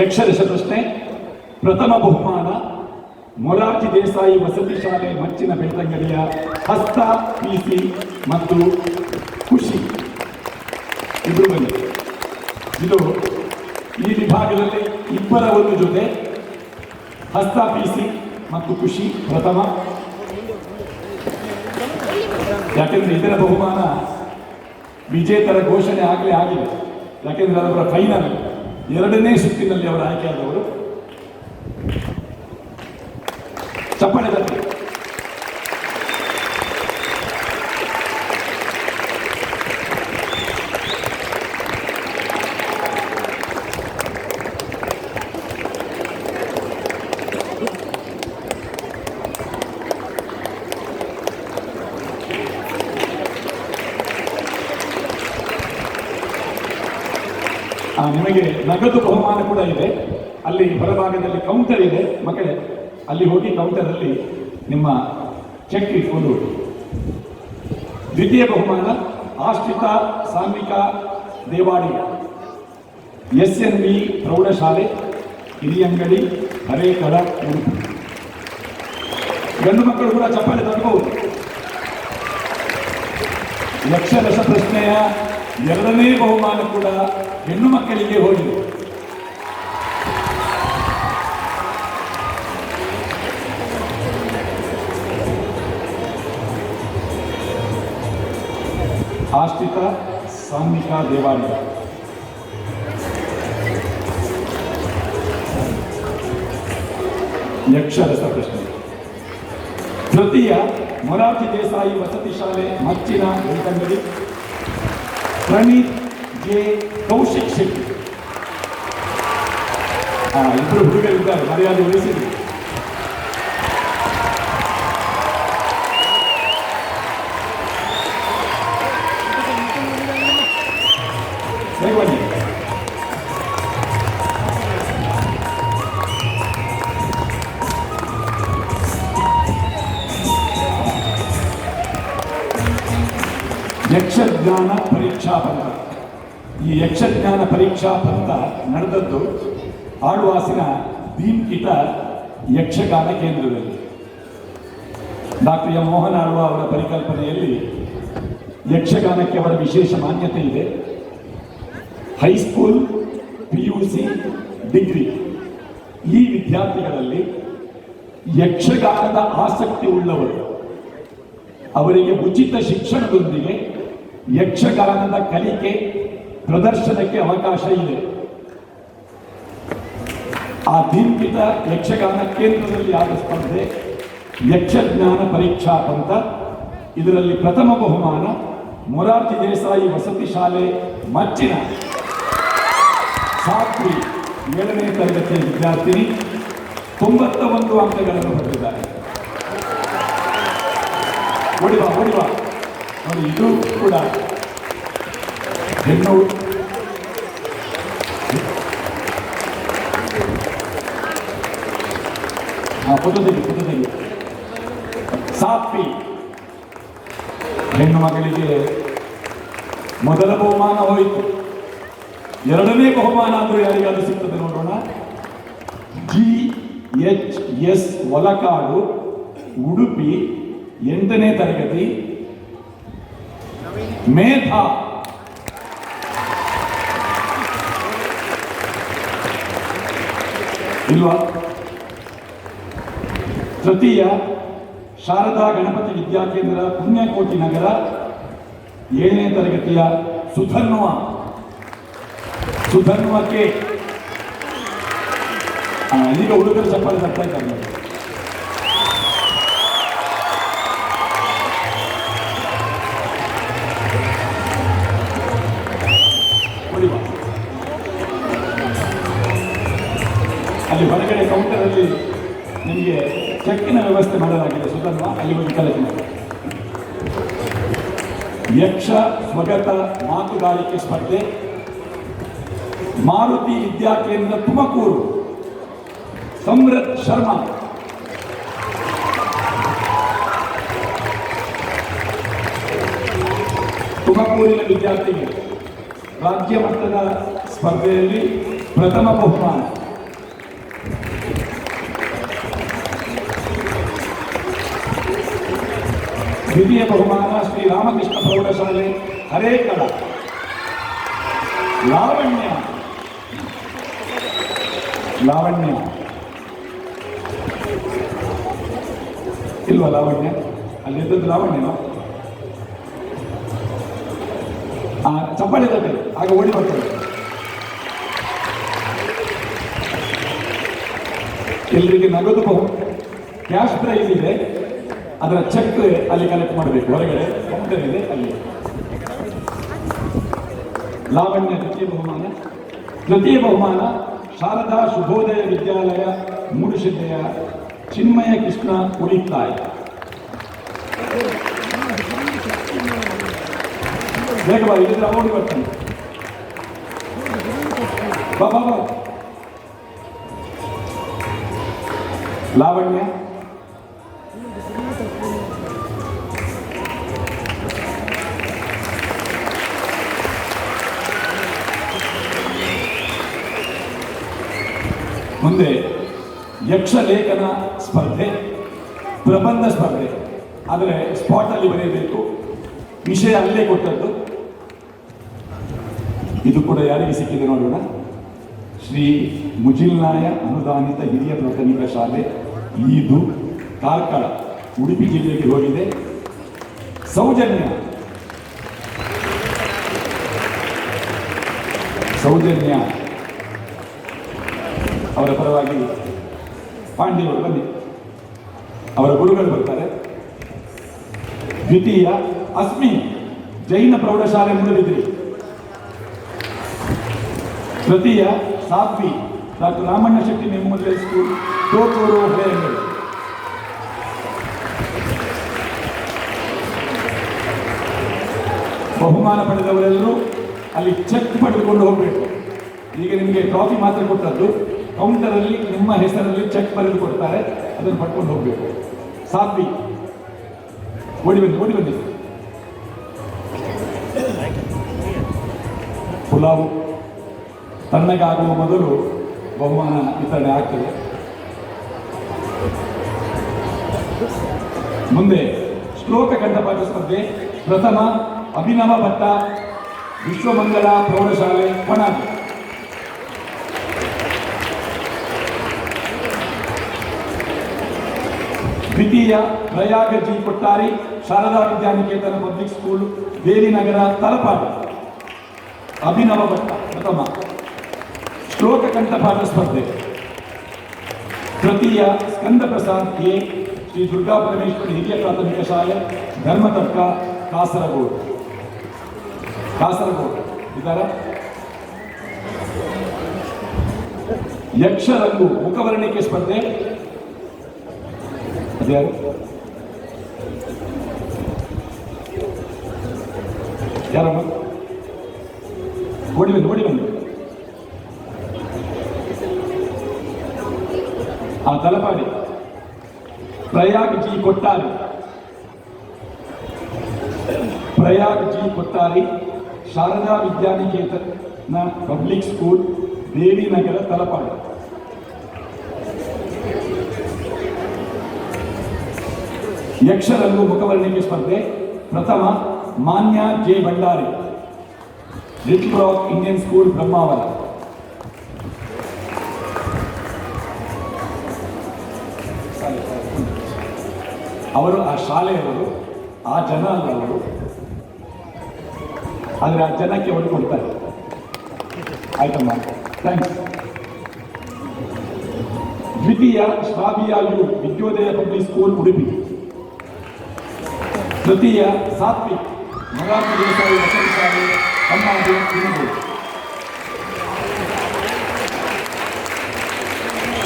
ಯಕ್ಷರಸ ಪ್ರಶ್ನೆ ಪ್ರಥಮ ಬಹುಮಾನ ಮೊರಾರ್ಜಿ ದೇಸಾಯಿ ವಸತಿ ಶಾಲೆ ಮಚ್ಚಿನ ಬೆಳ್ತಂಗಡಿಯ ಹಸ್ತ, ಪಿಸಿ ಮತ್ತು ಖುಷಿ. ಇಬ್ಬರು ಬನ್ನಿ. ಇದು ಈ ವಿಭಾಗದಲ್ಲಿ ಇಬ್ಬರ ಒಂದು ಜೊತೆ ಹಸ್ತ, ಪಿಸಿ ಮತ್ತು ಖುಷಿ ಪ್ರಥಮ. ಯಾಕೆಂದ್ರೆ ಇದರ ಬಹುಮಾನ ವಿಜೇತರ ಘೋಷಣೆ ಆಗಲೇ ಆಗಿದೆ. ಯಾಕೆಂದ್ರೆ ಅವರ ಫೈನಲ್ ಎರಡನೇ ಸುತ್ತಿನಲ್ಲಿ ಅವರು ಆಯ್ಕೆಯಾದವರು ಚಪ್ಪಾಳೆ ತಟ್ಟಿ. ಆ, ನಿಮಗೆ ನಗದು ಬಹುಮಾನ ಕೂಡ ಇದೆ. ಅಲ್ಲಿ ಹೊರಭಾಗದಲ್ಲಿ ಕೌಂಟರ್ ಇದೆ. ಮಕ್ಕಳೇ, ಅಲ್ಲಿ ಹೋಗಿ ಕೌಂಟರ್ ಅಲ್ಲಿ ನಿಮ್ಮ ಚೆಕ್ ಇಟ್ಕೊಂಡು ದ್ವಿತೀಯ ಬಹುಮಾನ, ಆಶ್ರಿತ ಸಾಂಘಿಕ ದೇವಾಡಿ ಎಸ್ ಎನ್ ಬಿ ಪ್ರೌಢಶಾಲೆ, ಹಿರಿಯಂಗಡಿ, ಹರೇಕರ ಗಂಡು ಮಕ್ಕಳು ಕೂಡ ಚಪ್ಪಾಳೆ ತಟ್ಟಬಹುದು ಲಕ್ಷ ಪ್ರಶ್ನೆಯ ಎರಡನೇ ಬಹುಮಾನ ಕೂಡ ಹೆಣ್ಣು ಮಕ್ಕಳಿಗೆ ಹೋಗಿ. ಆಶ್ರಿತ ಸಾಂಘಿಕ ದೇವಾಲಯ. ಯಕ್ಷರಸ ಪ್ರಶ್ನೆ. ತೃತೀಯ ಮೊರಾರ್ಜಿ ದೇಸಾಯಿ ವಸತಿ ಶಾಲೆ ಮಚ್ಚಿನ ಬೆಳ್ತಂಗಡಿ ಪ್ರಣೀತ್ ಜೆ ಕೌಶಿಕ್ ಶೆಟ್ಟಿ ಆ, ಇಬ್ಬರು ಹುಡುಗರಿದ್ದಾರೆ ಮರ್ಯಾದೆ ವಹಿಸಿದ್ರು ಬೇಗ ಬನ್ನಿ ಯಕ್ಷಜ್ಞಾನ ಪರೀಕ್ಷಾ ಪಂಥ ಈ ಯಕ್ಷಜ್ಞಾನ ಪರೀಕ್ಷಾ ಪಂಥ ನಡೆದದ್ದು ಆಡುವಾಸಿನ ಭೀಮ್ಕಿಟ ಯಕ್ಷಗಾನ ಕೇಂದ್ರದಲ್ಲಿ ಡಾಕ್ಟರ್ ಎಂ ಮೋಹನ್ ಆಳ್ವ ಅವರ ಪರಿಕಲ್ಪನೆಯಲ್ಲಿ ಯಕ್ಷಗಾನಕ್ಕೆ ಅವರ ವಿಶೇಷ ಮಾನ್ಯತೆ ಇದೆ. High school P U C degree. ಈ ವಿದ್ಯಾರ್ಥಿಗಳಲ್ಲಿ ಯಕ್ಷಗಾನದ ಆಸಕ್ತಿ ಉಳ್ಳವರು. ಅವರಿಗೆ ಉಚಿತ ಶಿಕ್ಷಣದೊಂದಿಗೆ ಯಕ್ಷಗಾನದ ಕಲಿಕೆ ಪ್ರದರ್ಶನಕ್ಕೆ ಅವಕಾಶ ಇದೆ. ಆ ದೀರ್ಘಿತ ಯಕ್ಷಗಾನ ಕೇಂದ್ರದಲ್ಲಿ ಆದ ಸ್ಪರ್ಧೆ ಯಕ್ಷಜ್ಞಾನ ಪರೀಕ್ಷಾ ಪಂತ ಇದರಲ್ಲಿ ಪ್ರಥಮ ಬಹುಮಾನ ಮೊರಾರ್ಜಿ ದೇಸಾಯಿ ವಸತಿ ಶಾಲೆ ಮಚ್ಚಿನ. ಸಾತ್ವಿ ಏಳನೇ ತರಗತಿಯ ವಿದ್ಯಾರ್ಥಿನಿ. ತೊಂಬತ್ತ ಒಂದು ಅಂಕಗಳನ್ನು ಪಡೆದಿದ್ದಾರೆ. ಓಡಿವಾ ಓಡಿವಾ ನೋಡಿ, ಇದು ಕೂಡ ಹೆಣ್ಣು ಫೋಟೋ ತೆಗಿ ಫೋಟೋ ತೆಗಿ. ಹೆಣ್ಣು ಮಗಳಿಗೆ ಮೊದಲ ಬಹುಮಾನ ಹೋಯಿತು. ಎರಡನೇ ಬಹುಮಾನ ಆದರೂ ಯಾರಿಗಾದ್ರೂ ಸಿಗ್ತದೆ ನೋಡೋಣ. G H S Olakadu Udupi, ಎಂಟನೇ ತರಗತಿ. ಮೇಧಾ. ಇಲ್ವಾ? ತೃತೀಯ, ಶಾರದಾ ಗಣಪತಿ ವಿದ್ಯಾಕೇಂದ್ರ ಪುಣ್ಯಕೋಟಿ ನಗರ ಏಳನೇ ತರಗತಿಯ ಸುಧನ್ವ ಸುಧನ್ವಕ್ಕೆ ಈಗ ಹುಡುಗರು ಚಪ್ಪಾಳೆ ತರ್ತಾ ಇದ್ದಾರೆ. ಹೊರಗಡೆ ಕೌಂಟರಲ್ಲಿ ನಿಮಗೆ ಚೆಕ್ಕಿನ ವ್ಯವಸ್ಥೆ ಮಾಡಲಾಗಿದೆ. ಸುಧನ್ವ ಅಲ್ಲಿ ಒಂದು ಕೆಲಸ ಯಕ್ಷ ಸ್ವಗತ ಮಾತುಗಾರಿಕೆ ಸ್ಪರ್ಧೆ. ಮಾರುತಿ ವಿದ್ಯಾಕೇಂದ್ರ ತುಮಕೂರು. ಸಮೃತ್ ಶರ್ಮಾ. ತುಮಕೂರಿನ ವಿದ್ಯಾರ್ಥಿಗೆ ರಾಜ್ಯ ಮಟ್ಟದ ಸ್ಪರ್ಧೆಯಲ್ಲಿ ಪ್ರಥಮ ಬಹುಮಾನ. ದ್ವಿತೀಯ ಬಹುಮಾನ ಶ್ರೀ ರಾಮಕೃಷ್ಣ ಪ್ರೌಢಶಾಲೆ ಹರೇಕಳ ಲಾವಣ್ಯ. ಲಾವಣ್ಯ. ಇಲ್ವಾ ಲಾವಣ್ಯ? ಅಲ್ಲಿ ಇದ್ದದ್ದು ಲಾವಣ್ಯ ಆ ತಟ್ಟೆ ಆಗ ಓಡಿ ಬರ್ತದೆ. ಎಲ್ರಿಗೆ ನಗದು ಬಹು ಕ್ಯಾಶ್ ಪ್ರೈಸ್ ಇದೆ. ಅದರ ಚೆಕ್ ಅಲ್ಲಿ ಕಲೆಕ್ಟ್ ಮಾಡಬೇಕು. ಹೊರಗಡೆ ಕೌಂಟರ್ ಇದೆ ಅಲ್ಲಿ. ಲಾವಣ್ಯ ತೃತೀಯ ಬಹುಮಾನ. ತೃತೀಯ ಬಹುಮಾನ, ಶಾರದಾ ಶುಭೋದಯ ವಿದ್ಯಾಲಯ ಮೂಡುಶಿಲ್ಲೆಯ ಚಿನ್ಮಯ ಕೃಷ್ಣ ಉಳಿತಾಯ್ ಲಾವಣ್ಯ. ಮುಂದೆ ಯಕ್ಷಲೇಖನ ಸ್ಪರ್ಧೆ, ಪ್ರಬಂಧ ಸ್ಪರ್ಧೆ. ಆದರೆ ಸ್ಪಾಟಲ್ಲಿ ಬರೆಯಬೇಕು ವಿಷಯ ಅಲ್ಲೇ ಕೊಟ್ಟದ್ದು. ಇದು ಕೂಡ ಯಾರಿಗೆ ಸಿಕ್ಕಿದೆ ನೋಡೋಣ. ಶ್ರೀ ಮುಜಿಲ್ನಾಯ ಅನುದಾನಿತ ಹಿರಿಯ ಪ್ರಾಥಮಿಕ ಶಾಲೆ, ಈದು, ಕಾರ್ಕಳ, ಉಡುಪಿ ಜಿಲ್ಲೆಗೆ ಹೋಗಿದೆ. ಸೌಜನ್ಯ. ಸೌಜನ್ಯ. ಅವರ ಪರವಾಗಿ ಪಾಂಡ್ಯವರು ಬನ್ನಿ. ಅವರ ಗುರುಗಳು ಬರ್ತಾರೆ. ದ್ವಿತೀಯ ಅಸ್ಮಿ ಜೈನ ಪ್ರೌಢಶಾಲೆ ಮೂಡಬಿದ್ರಿ ತೃತೀಯ Sathvi doctor Ramanna Shetty memorial school Thotoor Haleyangadi ಬಹುಮಾನ ಪಡೆದವರೆಲ್ಲರೂ ಅಲ್ಲಿ ಚೆಕ್ ಪಡೆದುಕೊಂಡು ಹೋಗಬೇಕು. ಈಗ ನಿಮಗೆ ಟ್ರಾಫಿ ಮಾತ್ರ ಕೊಟ್ಟದ್ದು. ಕೌಂಟರಲ್ಲಿ ನಿಮ್ಮ ಹೆಸರಲ್ಲಿ ಚೆಕ್ ಬರೆದು ಕೊಡ್ತಾರೆ, ಅದನ್ನು ಪಡ್ಕೊಂಡು ಹೋಗಬೇಕು. ಸಾತ್ವಿ ಓಡಿ ಬನ್ನಿ ಓಡಿ ಬನ್ನಿ. ಪುಲಾವು. ತಣ್ಣಗಾಗುವ ಮೊದಲು ಬಹುಮಾನ ವಿತರಣೆ ಆಗ್ತದೆ. ಮುಂದೆ, ಶ್ಲೋಕ ಕಂಠಪಾಠ ಸ್ಪರ್ಧೆ. ಪ್ರಥಮ, ಅಭಿನವ ಭಟ್ಟ ವಿಶ್ವಮಂಗಳ ಪ್ರೌಢಶಾಲೆ ಪಣಾಜಿ ದ್ವಿತೀಯ Prayaga G Kottari Sharada Vidyaniketan public school Berinagara Talapady. Abhinava Bhatt, ಪ್ರಥಮ. ಶ್ಲೋಕ ಕಂಠಪಾಠ ಸ್ಪರ್ಧೆ. ತೃತೀಯ ಸ್ಕಂದ ಪ್ರಸಾದ್ ಎ, ಶ್ರೀ ದುರ್ಗಾ ಪರಮೇಶ್ವರಿ ಹಿರಿಯ ಪ್ರಾಥಮಿಕ ಶಾಲೆ, ಧರ್ಮತರ್ಕ, ಕಾಸರಗೋಡು. ಕಾಸರಗೋಡು. ಇದರ? ಯಕ್ಷರಂಗು, ಮುಖವರ್ಣಿಕೆ ಸ್ಪರ್ಧೆ. ಅದ್ಯಾರು ಯಾರಮ್ಮ ಓಡಿ ಬನ್ನಿ ಓಡಿ ಬನ್ನಿ ಆ Talapady Prayag G Kottari Prayag G Kottari Sharada Vidyaniketan public school ಯಕ್ಷರಂಗು ಮುಖವರ್ಣಿಕೆ ಸ್ಪರ್ಧೆ. ಪ್ರಥಮ, Manya J. Bhandari. Little rock Indian school, Brahmavar. ಅವರು ಆ ಶಾಲೆಯವರು, ಆ ಜನ ಅವರು ಆದರೆ ಆ ಜನಕ್ಕೆ ಅವರು ಕೊಡ್ತಾರೆ. ಆಯ್ತಮ್ಮ? ಥ್ಯಾಂಕ್ಸ್ ದ್ವಿತೀಯ ಶ್ರಾವಿಯಾಯು ವಿದ್ಯೋದಯ ಪಬ್ಲಿಕ್ ಸ್ಕೂಲ್, ಉಡುಪಿ. ತೃತೀಯ ಸಾತ್ವಿಕ್ ಮೊರಾರ್ಜಿ ದೇಸಾಯಿ ವಸತಿ ಶಾಲೆ ಕಮ್ಮಾಜೆ ತಿರುಗು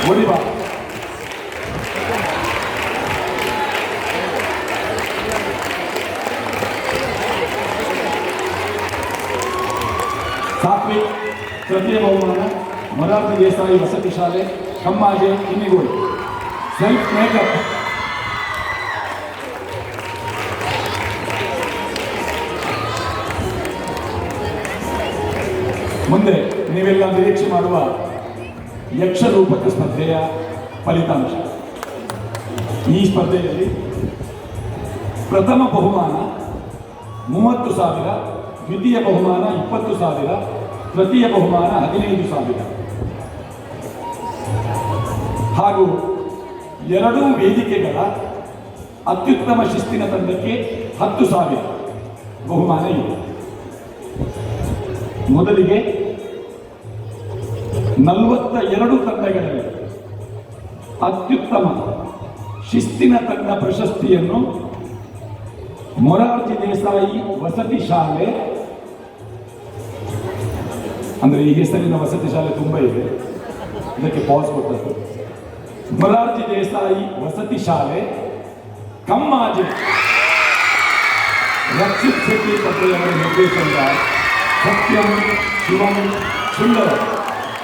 ಒಡಿಬಾ ಸಾತ್ವಿಕ್ ತೃತೀಯ ಬಹುಮಾನ ಮೊರಾರ್ಜಿ ದೇಸಾಯಿ ವಸತಿ ಶಾಲೆ ಕಮ್ಮಾಜೆ ಇನ್ನಿಗೋಡು ಸೆಲ್ಫ್ ಮೇಕಪ್ ಮುಂದೆ ನೀವೆಲ್ಲ ನಿರೀಕ್ಷೆ ಮಾಡುವ ಯಕ್ಷರೂಪಕ ಸ್ಪರ್ಧೆಯ ಫಲಿತಾಂಶ. ಈ ಸ್ಪರ್ಧೆಯಲ್ಲಿ ಪ್ರಥಮ ಬಹುಮಾನ ಮೂವತ್ತು ಸಾವಿರ, ದ್ವಿತೀಯ ಬಹುಮಾನ ಇಪ್ಪತ್ತು ಸಾವಿರ, ತೃತೀಯ ಬಹುಮಾನ ಹದಿನೈದು ಸಾವಿರ. ಹಾಗೂ ಎರಡೂ ವೇದಿಕೆಗಳ ಅತ್ಯುತ್ತಮ ಶಿಸ್ತಿನ ತಂಡಕ್ಕೆ ಹತ್ತು ಸಾವಿರ ಬಹುಮಾನ ಇದೆ. ಮೊದಲಿಗೆ ನಲವತ್ತ ಎರಡು ತಂಡಗಳಲ್ಲಿ ಅತ್ಯುತ್ತಮ ಶಿಸ್ತಿನ ತಂಡ ಪ್ರಶಸ್ತಿಯನ್ನು ಮೊರಾರ್ಜಿ ದೇಸಾಯಿ ವಸತಿ ಶಾಲೆ, ಅಂದ್ರೆ ಈ ಹೆಸರಿನ ವಸತಿ ಶಾಲೆ ತುಂಬಾ ಇದೆ. ಇದಕ್ಕೆ ಪಾಸ್ ಕೊಟ್ಟದ್ದು. ಮೊರಾರ್ಜಿ ದೇಸಾಯಿ ವಸತಿ ಶಾಲೆ, ಕಮ್ಮಾಜಿ. ರಕ್ಷಿತ್ ಶೆಟ್ಟಿ ಪಟ್ಟಿಯವರ ನಿರ್ದೇಶನದ ಸತ್ಯಂ ಶಿವಂ ಸುಂದರ.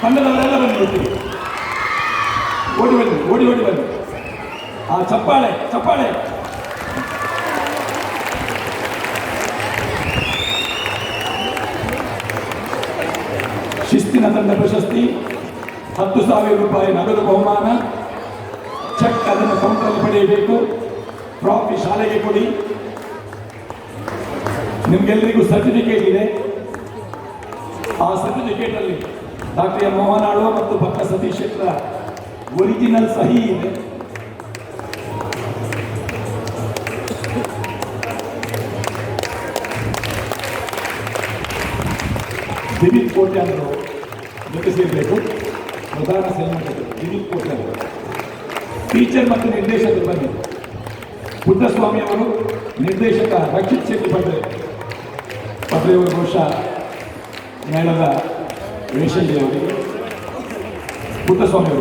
ತಂಡದವರೆಲ್ಲ ಬನ್ನಿ ಒಟ್ಟಿಗೆ ಓಡಿ ಬನ್ನಿ, ಓಡಿ ಓಡಿ ಬನ್ನಿ. ಆ ಚಪ್ಪಾಳೆ ಚಪ್ಪಾಳೆ. ಶಿಸ್ತಿನ ತಂಡ ಪ್ರಶಸ್ತಿ, ಹತ್ತು ಸಾವಿರ ರೂಪಾಯಿ ನಗದು ಬಹುಮಾನ. ಚೆಕ್ ಅದನ್ನು ಸಂಪರ್ಕ ಪಡೆಯಬೇಕು. ಟ್ರಾಫಿ ಶಾಲೆಗೆ ಕೊಡಿ. ನಿಮಗೆಲ್ಲರಿಗೂ ಸರ್ಟಿಫಿಕೇಟ್ ಇದೆ. ಆ ಸರ್ಟಿಫಿಕೇಟ್ ಅಲ್ಲಿ ಡಾಕ್ಟರ್ ಎಂ ಮೋಹನ್ ಮತ್ತು ಭಕ್ತ ಸತೀಶ್ ಶೆಟ್ಟರ ಒರಿಜಿನಲ್ ಸಹಿ ಇದೆ. ದಿಲೀಪ್ ಕೋಟೆ ಅವರು ಜೊತೆ ಸೇರಬೇಕು. ಪ್ರಧಾನ ಸೈನಿಕರು ದಿಲೀಪ್ ಕೋಟೆ ಅವರು. ಟೀಚರ್ ಮತ್ತು ನಿರ್ದೇಶಕರು ಬನ್ನಿ. ಪುಟ್ಟಸ್ವಾಮಿ ಅವರು ನಿರ್ದೇಶಕ ರಕ್ಷಿತ್ ಶೆಟ್ಟಿ ಪಡ್ರೆ. ಪಡ್ರೆಯವರು ಬಹುಶಃ ಮೇಳದ ವೇಷಲ್ಲಿ ಅವರಿಗೆ Puttaswamy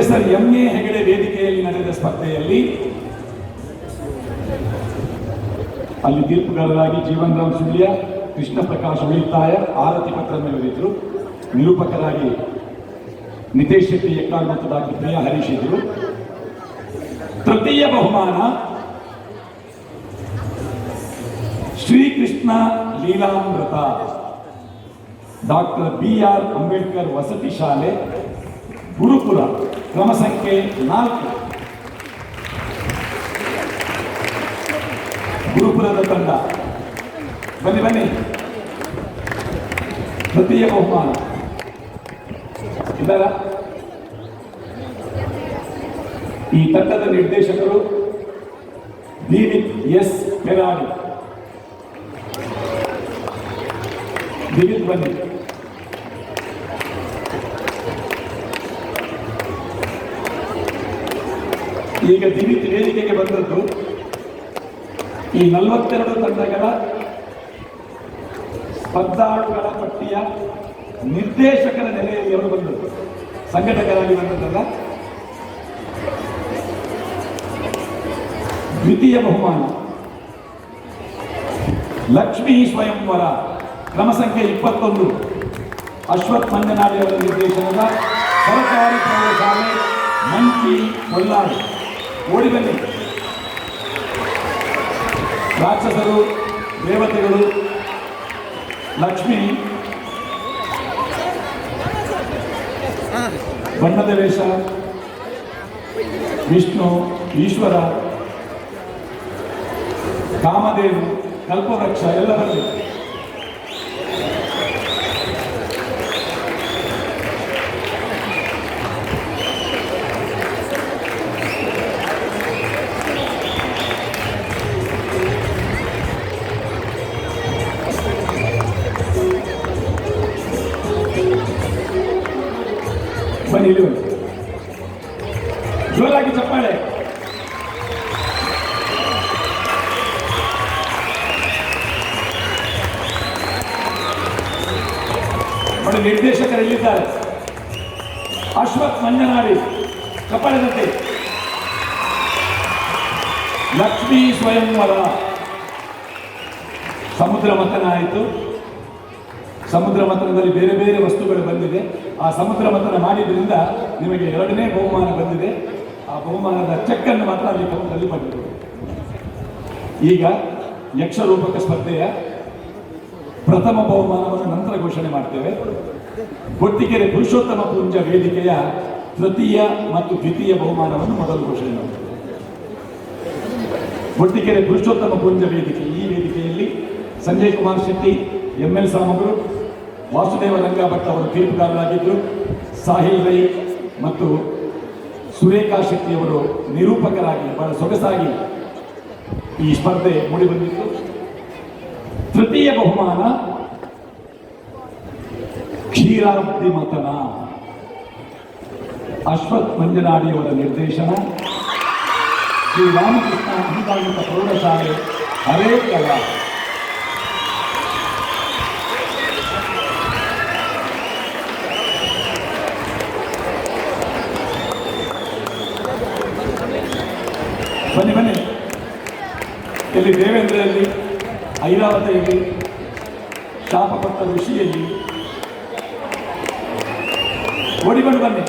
professor M A Hegde ವೇದಿಕೆಯಲ್ಲಿ ನಡೆದ ಸ್ಪರ್ಧೆಯಲ್ಲಿ ಅಲ್ಲಿ ತೀರ್ಪುಗಾರರಾಗಿ ಜೀವನ್ ರಾಮ್ ಸುಳ್ಯ ಕೃಷ್ಣ ಪ್ರಕಾಶ್ ಉಳಿತಾಯ, ಆರತಿ ಪತ್ರ ಮೇಲಿದ್ರು ನಿರೂಪಕರಾಗಿ ನಿತೇಶ್ ಶೆಟ್ಟಿ, ಎಕ್ಕಾಳ್ ಮತ್ತು ಡಾಕ್ಟರ್ ಪ್ರಿಯಾ ಹರೀಶ್ ಇದ್ರು. ತೃತೀಯ ಬಹುಮಾನ Srikrishna Leelamrutha. Doctor B R Ambedkar ವಸತಿ ಶಾಲೆ ಗುರುಪುರ ಕ್ರಮ ಸಂಖ್ಯೆ ನಾಲ್ಕು. ಗುರುಕುಲದ ತಂಡ. ಬನ್ನಿ ಬನ್ನಿ. ತೃತೀಯ ಬಹುಮಾನ. ಇದರ? ಈ ತಂಡದ ನಿರ್ದೇಶಕರು ದಿವಿತ್ ಎಸ್. ಪೆರಾಡಿ ದಿವಿತ್ ಬನ್ನಿ. ಈಗ ದಿವಿತ್ ವೇದಿಕೆಗೆ ಬಂದದ್ದು, ಈ ನಲವತ್ತೆರಡು ತಂಡಗಳ ಸ್ಪರ್ಧಾಳುಗಳ ಪಟ್ಟಿಯ ನಿರ್ದೇಶಕರ ನೆಲೆಯಲ್ಲಿ ಅವರು ಬಂದದ್ದು, ಸಂಘಟಕರಾಗಿ ಬಂದದ್ದಲ್ಲ. ದ್ವಿತೀಯ ಬಹುಮಾನ. ಲಕ್ಷ್ಮೀ ಸ್ವಯಂವರ, ಕ್ರಮ ಸಂಖ್ಯೆ ಇಪ್ಪತ್ತೊಂದು. ಅಶ್ವಥ್ ಮಂಜನಾಡಿ ಅವರ ನಿರ್ದೇಶನದ, ಸರ್ಕಾರಿ ಪ್ರೌಢಶಾಲೆ ಮಂಚಿ ಕೊಲ್ಲಾಡು ಓಡಿ ಬನ್ನಿ. ರಾಕ್ಷಸರು ದೇವತೆಗಳು ಲಕ್ಷ್ಮಿ ಬಣ್ಣದ ವೇಷ ವಿಷ್ಣು ಈಶ್ವರ ಕಾಮದೇವು ಕಲ್ಪವೃಕ್ಷ ಎಲ್ಲ ಬರಲಿ. ಅಲ್ಲಿ ಪಕ್ಕದಲ್ಲಿ ಬಂದಿದೆ ಈಗ ಯಕ್ಷರೂಪಕ ಸ್ಪರ್ಧೆಯ ಪ್ರಥಮ ಬಹುಮಾನವನ್ನು ನಂತರ ಘೋಷಣೆ ಮಾಡ್ತೇವೆ. ಕೊಟ್ಟಿಗೆರೆ ಪುರುಷೋತ್ತಮ ಪುಂಜ ವೇದಿಕೆಯ ತೃತೀಯ ಮತ್ತು ದ್ವಿತೀಯ ಬಹುಮಾನವನ್ನು ಮೊದಲು ಘೋಷಣೆ ಮಾಡ್ತೇವೆ. ಕೊಟ್ಟಿಗೆರೆ ಪುರುಷೋತ್ತಮ ಪುಂಜ ವೇದಿಕೆ, ಈ ವೇದಿಕೆಯಲ್ಲಿ ಸಂಜಯ್ ಕುಮಾರ್ ಶೆಟ್ಟಿ, ಎಂ ಎಲ್ ಸಾಮಗ್ರು, ವಾಸುದೇವ ರಂಗಾಭಟ್ ಅವರು ತೀರ್ಪುಗಾರರಾಗಿದ್ದರು, ಸಾಹಿಲ್ ರೈ ಮತ್ತು ಸುರೇಖಾ ಶೆಟ್ಟಿಯವರು ನಿರೂಪಕರಾಗಿ ಬಹಳ ಸೊಗಸಾಗಿ ಈ ಸ್ಪರ್ಧೆ ಮೂಡಿಬಂದಿತ್ತು ತೃತೀಯ ಬಹುಮಾನ ಕ್ಷೀರಾಬ್ದಿ ಮತನ. ಅಶ್ವಥ್ ಮಂಜನಾಡಿಯವರ ನಿರ್ದೇಶನ. ಶ್ರೀ ರಾಮಕೃಷ್ಣ ಅನುದಾನಿತ ಪ್ರೌಢಶಾಲೆ ಹರೇಕಳ ಬನ್ನಿ ಬನ್ನಿ. ಇಲ್ಲಿ ದೇವೇಂದ್ರೆಯಲ್ಲಿ ಐರಾವತೆಯಲ್ಲಿ, ಶಾಪಪಟ್ಟ ಋಷಿಯಲ್ಲಿ. ಓಡಿಕೊಂಡು ಬನ್ನಿ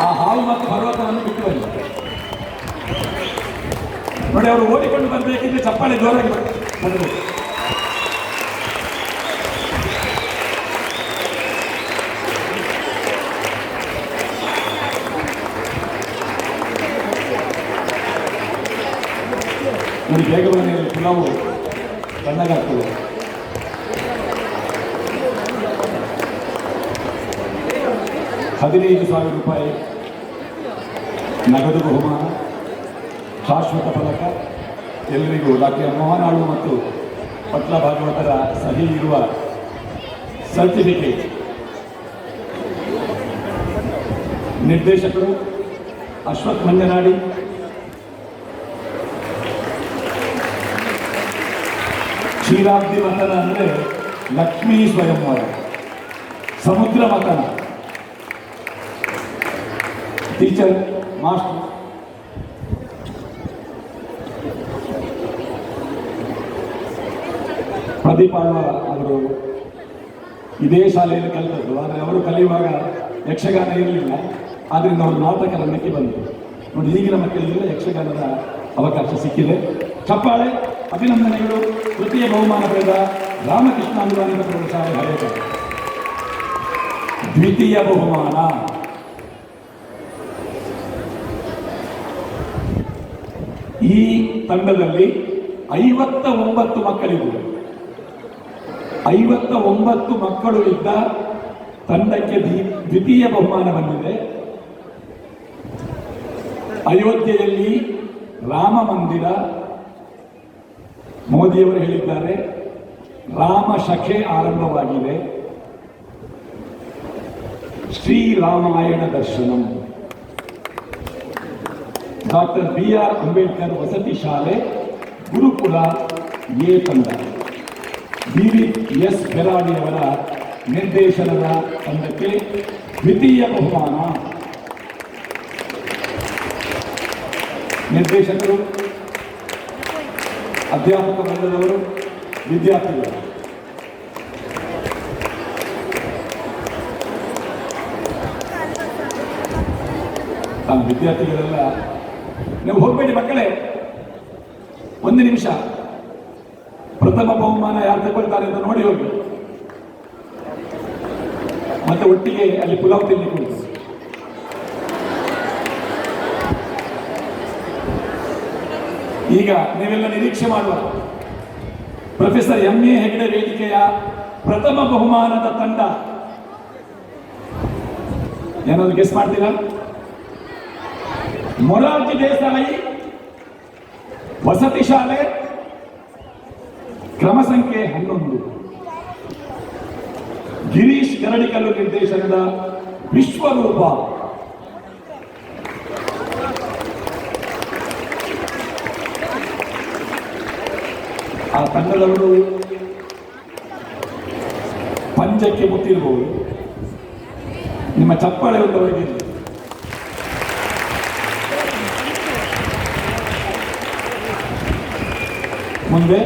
ಆ- ಹಾವು ಮತ್ತು ಪರ್ವತವನ್ನು ಬಿಟ್ಟು ಬನ್ನಿ. ನೋಡಿ, ಅವರು ಓಡಿಕೊಂಡು ಬರಬೇಕಿದ್ರೆ ಚಪ್ಪಾಳೆ ಜೋರಾಗಿ ಬರ್- ಬರಬೇಕು ನೋಡಿ ಬೇಗ ಪುಲಾವು ತಣ್ಣಗಾಗ್ತದೆ ಹದಿನೈದು ಸಾವಿರ ರೂಪಾಯಿ ನಗದು ಬಹುಮಾನ, ಶಾಶ್ವತ ಫಲಕ. ಎಲ್ಲರಿಗೂ ಡಾಕ್ಟರ್ ಮೋಹನಾಳು ಮತ್ತು ಪಟ್ಲ ಭಾಗವತರ ಸಹಿ ಇರುವ ಸರ್ಟಿಫಿಕೇಟ್ ನಿರ್ದೇಶಕರು ಅಶ್ವಥ್ ಮಂಜನಾಡಿ ಕ್ಷೀರಾಬ್ದಿ ಮತನ ಅಂದರೆ ಲಕ್ಷ್ಮೀ ಸ್ವಯಂವರ ಸಮುದ್ರ ಮತನ ಟೀಚರ್ ಮಾಸ್ಟರ್ ಪ್ರದೀಪ್ ಅವರು ಇದೇ ಶಾಲೆಯಲ್ಲಿ ಕಲಿತದ್ದು. ಆದರೆ ಅವರು ಕಲಿಯುವಾಗ ಯಕ್ಷಗಾನ ಇರಲಿಲ್ಲ. ಆದ್ದರಿಂದ ಅವರು ನಾಟಕ ರಂಗಕ್ಕೆ ಬಂದರು. ನೋಡಿ, ಈಗಿನ ಮಕ್ಕಳಿಗೆಲ್ಲ ಯಕ್ಷಗಾನದ ಅವಕಾಶ ಸಿಕ್ಕಿದೆ. ಚಪ್ಪಾಳೆ. ಅಭಿನಂದನೆಗಳು. ತೃತೀಯ ಬಹುಮಾನ ಪಡೆದ ರಾಮಕೃಷ್ಣ ಅನುದಾನಿತ ಪ್ರೌಢಶಾಲೆ ಹರೇಕರ್ ದ್ವಿತೀಯ ಬಹುಮಾನ. ಈ ತಂಡದಲ್ಲಿ ಐವತ್ತ ಒಂಬತ್ತು ಮಕ್ಕಳಿದ್ದರು ಐವತ್ತ ಒಂಬತ್ತು ಮಕ್ಕಳು ಇದ್ದ ತಂಡಕ್ಕೆ ದ್ವಿ- ದ್ವಿತೀಯ ಬಹುಮಾನ ಬಂದಿದೆ. ಅಯೋಧ್ಯೆಯಲ್ಲಿ ರಾಮ ಮಂದಿರ ಮೋದಿಯವರು ಹೇಳಿದ್ದಾರೆ, ರಾಮ ಶಖೆ ಆರಂಭವಾಗಿದೆ. Sriramayana Darshanam. Doctor B R Ambedkar ವಸತಿ ಶಾಲೆ, ಗುರುಕುಲ ಎ ತಂಡ. ಬಿ ವಿ ಎಸ್ ಬೆರಾಡಿಯವರ ನಿರ್ದೇಶನದ ತಂಡಕ್ಕೆ ದ್ವಿತೀಯ ಬಹುಮಾನ. ನಿರ್ದೇಶಕರು ಅಧ್ಯಾಪಕ ಮಂಡಲವರು, ವಿದ್ಯಾರ್ಥಿಗಳು. ಆ ವಿದ್ಯಾರ್ಥಿಗಳೆಲ್ಲ, ನೀವು ಹೋಗ್ಬೇಡಿ ಮಕ್ಕಳೇ. ಒಂದು ನಿಮಿಷ. ಪ್ರಥಮ ಬಹುಮಾನ ಯಾರು ತಗೊಳ್ತಾರೆ ಅಂತ ನೋಡಿ ಹೋಗಿ. ಮತ್ತೆ ಒಟ್ಟಿಗೆ ಅಲ್ಲಿ ಪುಲಾವ್ ತಿನ್ನಿ ಉಂಟು ಈಗ ನೀವೆಲ್ಲ ನಿರೀಕ್ಷೆ ಮಾಡುವ. ಪ್ರೊಫೆಸರ್ ಎಂ ಎ ಹೆಗಡೆ ವೇದಿಕೆಯ ಪ್ರಥಮ ಬಹುಮಾನದ ತಂಡ. ಏನಾದ್ರು ಗೆಸ್ ಮಾಡ್ತೀರಾ? ಮೊರಾರ್ಜಿ ದೇಸಾಯಿ, ವಸತಿ ಶಾಲೆ, ಕ್ರಮ ಸಂಖ್ಯೆ ಹನ್ನೊಂದು. ಗಿರೀಶ್ ಕರಡಿಕಲ್ಲು ನಿರ್ದೇಶನದ ವಿಶ್ವರೂಪ. ಆ ತಂಡದವರು ಪಂಚಕ್ಕೆ ಮುಟ್ಟಿರಬಹುದು ನಿಮ್ಮ ಚಪ್ಪಾಳೆ ಉಳ್ಳವರಿಗೆ ಮುಂದೆ.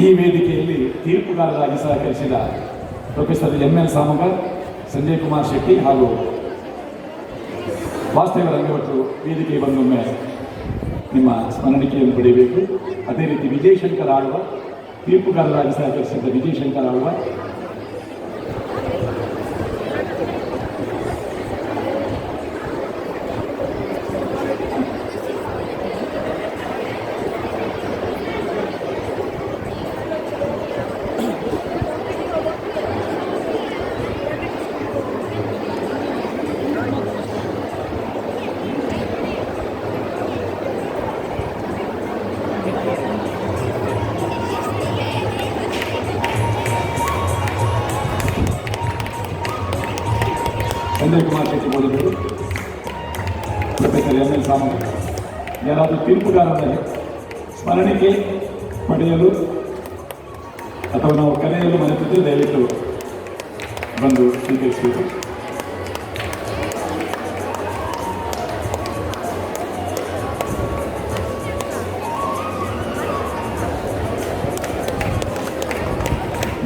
ಈ ವೇದಿಕೆಯಲ್ಲಿ ತೀರ್ಪುಗಾರರಾಗಿ ಸಹಕರಿಸಿದ professor M L Samaga Sanjay Kumar Shetty ಹಾಗೂ ವಾಸ್ತವ ಇವತ್ತು ವೇದಿಕೆ ಬಂದೊಮ್ಮೆ ನಿಮ್ಮ ಸ್ಮರಣಿಕೆಯನ್ನು ಪಡೆಯಬೇಕು. ಅದೇ ರೀತಿ ವಿಜಯಶಂಕರ್ ಆಳ್ವ, ತೀರ್ಪುಗಾರರಾಗಿ ಸಹಕರಿಸಿದ್ದ ವಿಜಯಶಂಕರ್ ಆಳ್ವ ಯಾರಾದರೂ ತೀರ್ಪುಗಾರರ ಸ್ಮರಣಿಕೆ ಪಡೆಯಲು ಅಥವಾ ನಾವು ಕರೆಯಲು ಮರೆತಿದ್ದು ದಯವಿಟ್ಟು ಬಂದು ಸ್ವೀಕರಿಸಬೇಕು.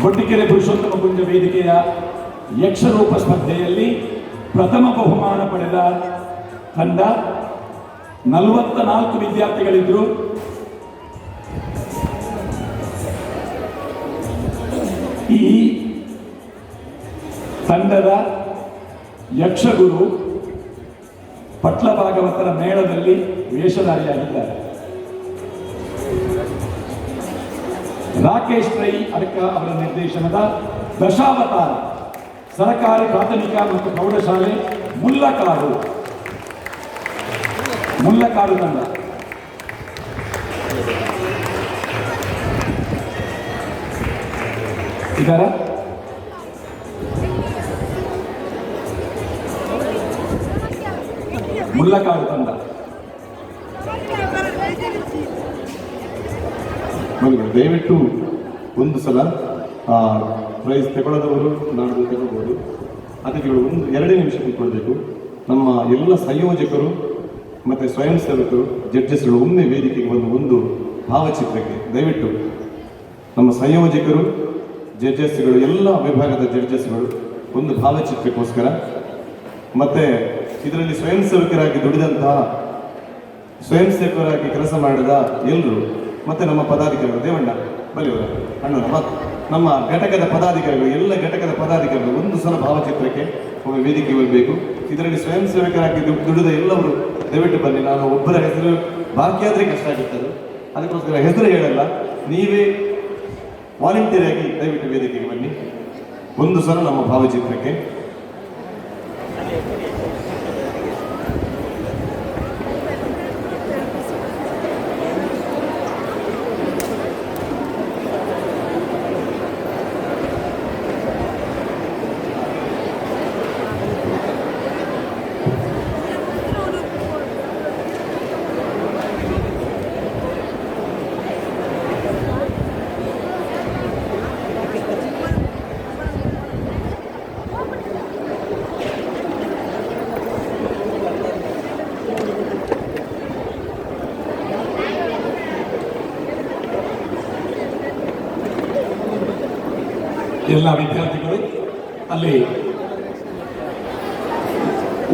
ಬೊಟ್ಟಿಕೆರೆ ಪುರುಷೋತ್ತಮ ಕುಂಜ ವೇದಿಕೆಯ ಯಕ್ಷರೂಪ ಸ್ಪರ್ಧೆಯಲ್ಲಿ ಪ್ರಥಮ ಬಹುಮಾನ ಪಡೆದ ತಂಡ ನಲವತ್ತ ನಾಲ್ಕು ವಿದ್ಯಾರ್ಥಿಗಳಿದ್ರು. ಈ ತಂಡದ ಯಕ್ಷಗುರು ಪಟ್ಲ ಭಾಗವತರ ಮೇಳದಲ್ಲಿ ವೇಷಧಾರಿಯಾಗಿದ್ದಾರೆ. ರಾಕೇಶ್ ರೈ ಅಡಕ ಅವರ ನಿರ್ದೇಶನದ ದಶಾವತಾರ, ಸರಕಾರಿ ಪ್ರಾಥಮಿಕ ಮತ್ತು ಪ್ರೌಢಶಾಲೆ ಮುಲ್ಲಕಾಡು. ಮುಲ್ಲಕಾಡು ತಂಡ. ಇದರ? ಮುಲ್ಲಕಾಡು ತಂಡ. ದಯವಿಟ್ಟು ಒಂದು ಸಲ ಪ್ರೈಸ್ ತಗೊಳ್ಳೋದವರು ನಾಡು ತಗೋಬಹುದು ಅದಕ್ಕೆ ಒಂದು ಎರಡೇ ನಿಮಿಷ ಕೂತ್ಕೊಳ್ಬೇಕು ನಮ್ಮ ಎಲ್ಲ ಸಂಯೋಜಕರು ಮತ್ತು ಸ್ವಯಂ ಸೇವಕರು ಜಡ್ಜಸ್ಗಳು ಒಮ್ಮೆ ವೇದಿಕೆಗೆ ಬಂದು ಒಂದು ಭಾವಚಿತ್ರಕ್ಕೆ ದಯವಿಟ್ಟು ನಮ್ಮ ಸಂಯೋಜಕರು ಜಡ್ಜಸ್ಗಳು ಎಲ್ಲ ವಿಭಾಗದ ಜಡ್ಜಸ್ಗಳು ಒಂದು ಭಾವಚಿತ್ರಕ್ಕೋಸ್ಕರ ಮತ್ತೆ ಇದರಲ್ಲಿ ಸ್ವಯಂ ಸೇವಕರಾಗಿ ದುಡಿದಂತಹ ಸ್ವಯಂ ಸೇವಕರಾಗಿ ಕೆಲಸ ಮಾಡಿದ ಎಲ್ಲರೂ ಮತ್ತೆ ನಮ್ಮ ಪದಾಧಿಕಾರಿಗಳು, ದೇವಣ್ಣ ಬಲಿಯವರ ಅಣ್ಣನ ನಮ್ಮ ಘಟಕದ ಪದಾಧಿಕಾರಿಗಳು, ಎಲ್ಲ ಘಟಕದ ಪದಾಧಿಕಾರಿಗಳು ಒಂದು ಸಲ ಭಾವಚಿತ್ರಕ್ಕೆ ಒಮ್ಮೆ ವೇದಿಕೆ ಬರಬೇಕು ಇದರಲ್ಲಿ ಸ್ವಯಂ ಸೇವಕರಾಗಿ ದುಡಿದ ಎಲ್ಲವರು ದಯವಿಟ್ಟು ಬನ್ನಿ. ನಾನು ಒಬ್ಬರ ಹೆಸರು, ಬಾಕಿ ಆದರೆ ಕಷ್ಟ ಆಗುತ್ತದೆ ಅದು. ಅದಕ್ಕೋಸ್ಕರ ಹೆಸರು ಹೇಳಲ್ಲ. ನೀವೇ ವಾಲಂಟಿಯರ್ ಆಗಿ ದಯವಿಟ್ಟು ವೇದಿಕೆಗೆ ಬನ್ನಿ. ಒಂದು ಸಲ ನಮ್ಮ ಭಾವಚಿತ್ರಕ್ಕೆ. ಎಲ್ಲ ವಿದ್ಯಾರ್ಥಿಗಳು, ಅಲ್ಲಿ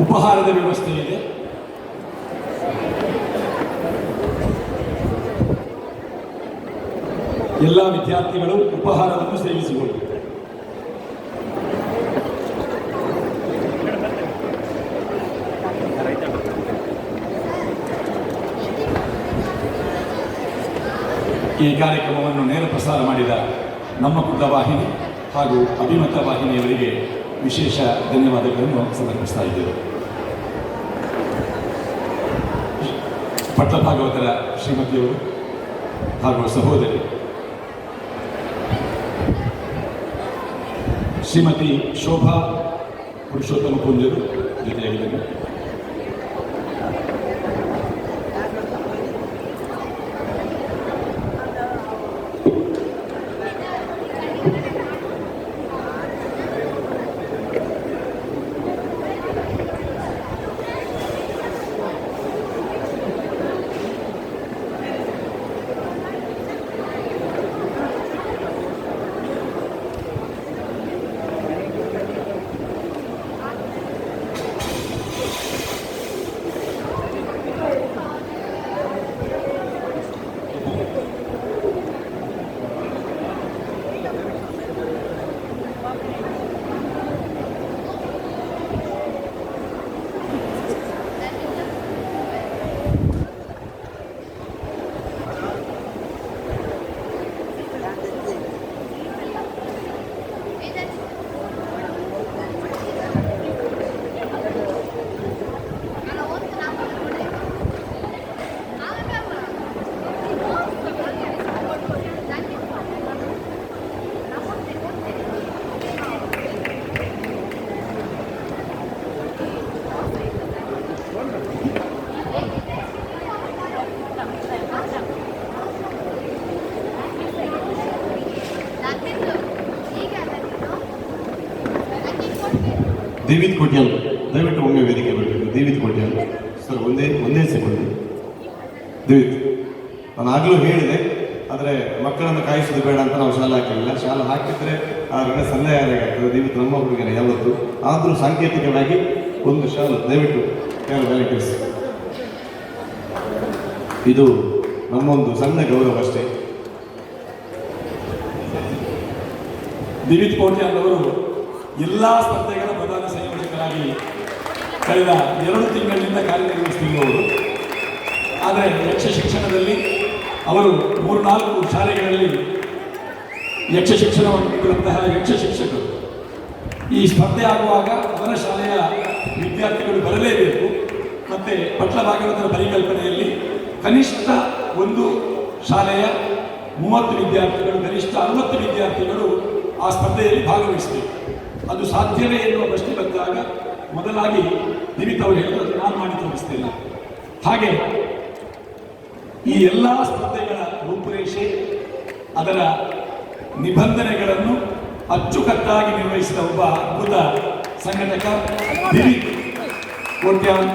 ಉಪಹಾರದ ವ್ಯವಸ್ಥೆ ಇದೆ. ಎಲ್ಲ ವಿದ್ಯಾರ್ಥಿಗಳು ಉಪಹಾರವನ್ನು ಸೇವಿಸಿಕೊಳ್ಳಿ. ಈ ಕಾರ್ಯಕ್ರಮವನ್ನು ನೇರ ಪ್ರಸಾರ ಮಾಡಿದ ನಮ್ಮ ಕುಡ್ಲ ವಾಹಿನಿ ಹಾಗೂ ಅಭಿಮತ ವಾಹಿನಿಯವರಿಗೆ ವಿಶೇಷ ಧನ್ಯವಾದಗಳನ್ನು ಸಮರ್ಪಿಸ್ತಾ ಇದ್ದೇವೆ. ಪಟ್ಟಭಾಗವತರ ಶ್ರೀಮತಿಯವರು ಹಾಗೂ ಸಹೋದರಿ ಶ್ರೀಮತಿ ಶೋಭಾ ಪುರುಷೋತ್ತಮ ಪುಂಜರು ಜೊತೆಯಾಗಿದ್ದಾರೆ ದೇವಿತ್ ಕೊಟ್ಯಾಲ್. ದಯವಿಟ್ಟು ಒಮ್ಮೆ ವೇದಿಕೆ ಬರಬೇಕು ದೇವಿತ್ ಕೊಟ್ಯಾಲ್. ಸರ್, ಒಂದೇ ಒಂದೇ ಸೆಕೆಂಡ್ ದೇವಿತ್ ನಾನು ಆಗಲೂ ಹೇಳಿದೆ, ಆದರೆ ಮಕ್ಕಳನ್ನು ಕಾಯಿಸೋದು ಬೇಡ ಅಂತ ನಾವು ಶಾಲೆ ಹಾಕಿಲ್ಲ ಶಾಲೆ ಹಾಕಿದ್ರೆ ಆ ಸಲಹೆ ಆದಾಗ ಆಗ್ತದೆ. ದೇವಿತ್ ನಮ್ಮ ಹುಡುಗನೇ ಯಾವತ್ತು. ಆದರೂ ಸಾಂಕೇತಿಕವಾಗಿ ಒಂದು ಶಾಲೆ, ದಯವಿಟ್ಟು ಕೇಳ ವ್ಯಾಲಿಟೀಸ್ ಇದು ನಮ್ಮೊಂದು ಸಣ್ಣ ಗೌರವ ಅಷ್ಟೇ. ದಿವಿತ್ ಕೋಟೆ ಅವರು ಎಲ್ಲ ಸ್ಪರ್ಧೆಗಳ ಸಂಯೋಜಕರಾಗಿ ಕಳೆದ ಎರಡು ತಿಂಗಳಿನಿಂದ ಕಾರ್ಯನಿರ್ವಹಿಸುತ್ತಿರುವವರು ಆದರೆ ಯಕ್ಷ ಶಿಕ್ಷಣದಲ್ಲಿ ಅವರು ಮೂರ್ನಾಲ್ಕು ಶಾಲೆಗಳಲ್ಲಿ ಯಕ್ಷ ಶಿಕ್ಷಣವನ್ನು ನೀಡುವಂತಹ ಯಕ್ಷ ಶಿಕ್ಷಕರು. ಈ ಸ್ಪರ್ಧೆ ಆಗುವಾಗ ಅವರ ಶಾಲೆಯ ವಿದ್ಯಾರ್ಥಿಗಳು ಬರಲೇಬೇಕು. ಮತ್ತೆ ಪಟ್ಲ ಭಾಗವತರ ಪರಿಕಲ್ಪನೆಯಲ್ಲಿ ಕನಿಷ್ಠ ಒಂದು ಶಾಲೆಯ ಮೂವತ್ತು ವಿದ್ಯಾರ್ಥಿಗಳು ಗರಿಷ್ಠ ಅರವತ್ತು ವಿದ್ಯಾರ್ಥಿಗಳು ಆ ಸ್ಪರ್ಧೆಯಲ್ಲಿ ಭಾಗವಹಿಸಬೇಕು. ಅದು ಸಾಧ್ಯವೇ ಎನ್ನುವ ಪ್ರಶ್ನೆ ಬಂದಾಗ ಮೊದಲಾಗಿ ನಿಮಿತ್ ಅವರು ಹೇಳಿದ್ರು ನಾನು ಮಾಡಿ ತೋರಿಸ್ತೇನೆ ಹಾಗೆ ಈ ಎಲ್ಲ ಸ್ಪರ್ಧೆಗಳ ರೂಪುರೇಷೆ, ಅದರ ನಿಬಂಧನೆಗಳನ್ನು ಅಚ್ಚುಕಟ್ಟಾಗಿ ನಿರ್ವಹಿಸಿದ ಒಬ್ಬ ಅದ್ಭುತ ಸಂಘಟಕ ದಿಲೀಪ್ ಕೋಟ್ಯಾನ್